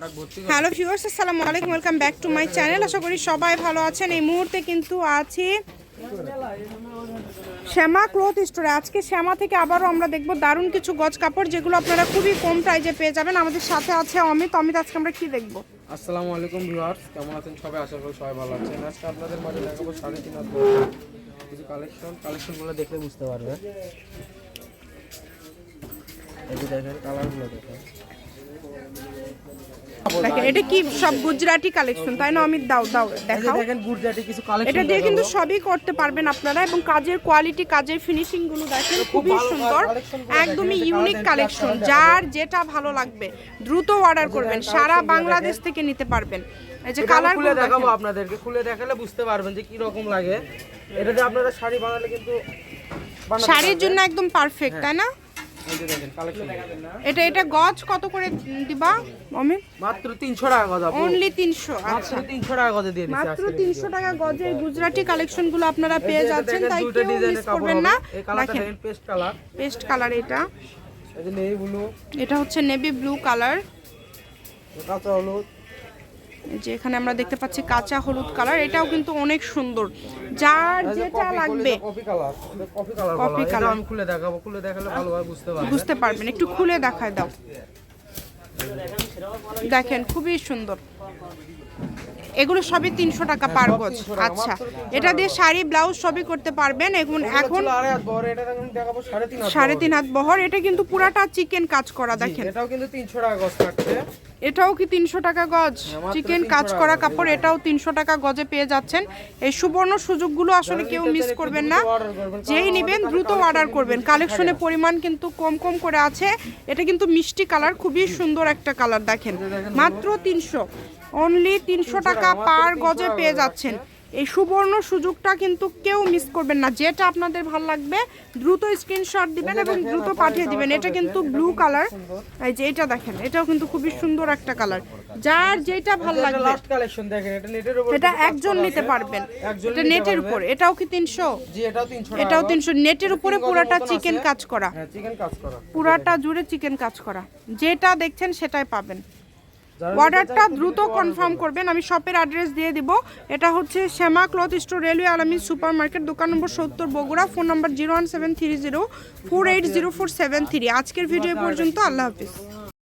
Hello viewers আসসালামু আলাইকুম welcome back to my channel আশা করি সবাই ভালো আছেন। এই মুহূর্তে কিন্তু আছি শ্যামা ক্লথ স্টোরে। আজকে শ্যামা থেকে আবারও আমরা দেখব দারুণ কিছু গজ কাপড় যেগুলো আপনারা খুবই কম প্রাইজে পেয়ে যাবেন। আমাদের সাথে আছে অমিত। অমিত আজকে আমরা কি দেখব? আসসালামু আলাইকুম ভিউয়ার্স কেমন আছেন? সবাই আশা করি সবাই ভালো আছেন। আজকে আপনাদের মাঝে দেখাবো সাড়ে তিন হাজার কিছু কালেকশন কালেকশনগুলো দেখলে বুঝতে পারবে এই যে দেখেন কালারগুলো দেখেন। দেখেন এটা কি সব গুজরাটি কালেকশন তাই না অমিত? দাও দাও দেখাও। দেখেন গুজরাটি কিছু কালেকশন এটা দিয়ে কিন্তু সবই করতে পারবেন আপনারা এবং কাজের কোয়ালিটি কাজের ফিনিশিংগুলো দেখেন খুবই সুন্দর। একদমই ইউনিক কালেকশন যার যেটা ভালো লাগবে দ্রুত অর্ডার করবেন সারা বাংলাদেশ থেকে নিতে পারবেন। এই যে কালার খুলে দেখাবো আপনাদেরকে খুলে দেখালে বুঝতে পারবেন যে কি রকম লাগে। এটাতে আপনারা শাড়ি বানালে কিন্তু শাড়ির জন্য একদম পারফেক্ট তাই না? এই যে দেখেন কালেকশন এটা এটা গজ কত করে দিবা অমিত মাত্র 300 টাকা গজ অনলি তিনশো মাত্র আচ্ছা। 300 টাকা গজে দিয়ে দিচ্ছি মাত্র আজকে। তিনশো টাকা গজের গুজরাটি কালেকশনগুলো আপনারা পেয়ে যাচ্ছেন তাই কেউ মিস করবেন না। এই কালারটা পেস্ট কালার পেস্ট কালার এটা। এই যে নেভি ব্লু। এটা হচ্ছে নেভি ব্লু কালার কাঁচা হলুদ। যে এখানে আমরা দেখতে পাচ্ছি কাঁচা হলুদ কালার এটাও কিন্তু অনেক সুন্দর। যার যেটা লাগবে। কফি কালার আমি খুলে দেখাবো খুলে দেখালে ভালোভাবে বুঝতে পারবে। বুঝতে পারবেন একটু খুলে দেখায় দাও। দেখেন খুবই সুন্দর। এগুলো সবই তিনশো টাকা পার গজ। আচ্ছা এটা দিয়ে শাড়ি ব্লাউজ সবই করতে পারবেন। এখন এখন সাড়ে তিন হাত বহর। এটা কিন্তু পুরাটা চিকেন কাজ করা দেখেন। এটাও কিন্তু তিনশো টাকা গজ থাকছে। এটাও কি তিনশো টাকা গজ? হ্যাঁ, চিকেন কাজ করা কাপড় এটাও। তিনশো টাকা গজে পেয়ে যাচ্ছেন। এই সুবর্ণ সুযোগগুলো আসলে কেউ মিস করবেন না। যেই নেবেন দ্রুত অর্ডার করবেন। কালেকশনের পরিমাণ কিন্তু কম কম করে আছে। এটা কিন্তু মিষ্টি কালার খুবই সুন্দর একটা কালার দেখেন মাত্র তিনশো। অনলি তিনশো টাকা পার গজে পেয়ে যাচ্ছেন। এই সুবর্ণ সুযোগটা কিন্তু কেউ মিস করবেন না। যেটা আপনাদের ভালো লাগবে দ্রুত স্ক্রিনশট দিবেন এবং দ্রুত পাঠিয়ে দিবেন। এটা কিন্তু ব্লু কালার এই যে এটা দেখেন এটাও কিন্তু খুবই সুন্দর একটা কালার যার যেটা ভালো লাগবে। লাস্ট কালেকশন দেখেন এটা নেটের উপর এটা একজন নিতে পারবেন। এটা নেটের উপর। এটাও কি তিনশো? জি এটাও তিনশো টাকা। এটাও গজ। তিনশো নেটের উপরে পুরাটা চিকেন কাজ করা। হ্যাঁ চিকেন কাজ করা। পুরাটা জুড়ে চিকেন কাজ করা। যেটা দেখছেন সেটাই পাবেন। অর্ডারটা দ্রুত কনফার্ম করবেন আমি শপের অ্যাড্রেস দিয়ে দিব। এটা হচ্ছে শ্যামা ক্লথ স্টোর রেলওয়ে আলামী সুপার মার্কেট দোকান নম্বর সত্তর Bogura phone number zero one seven three zero four eight zero four seven three আজকের ভিডিও পর্যন্ত আল্লাহ হাফিজ।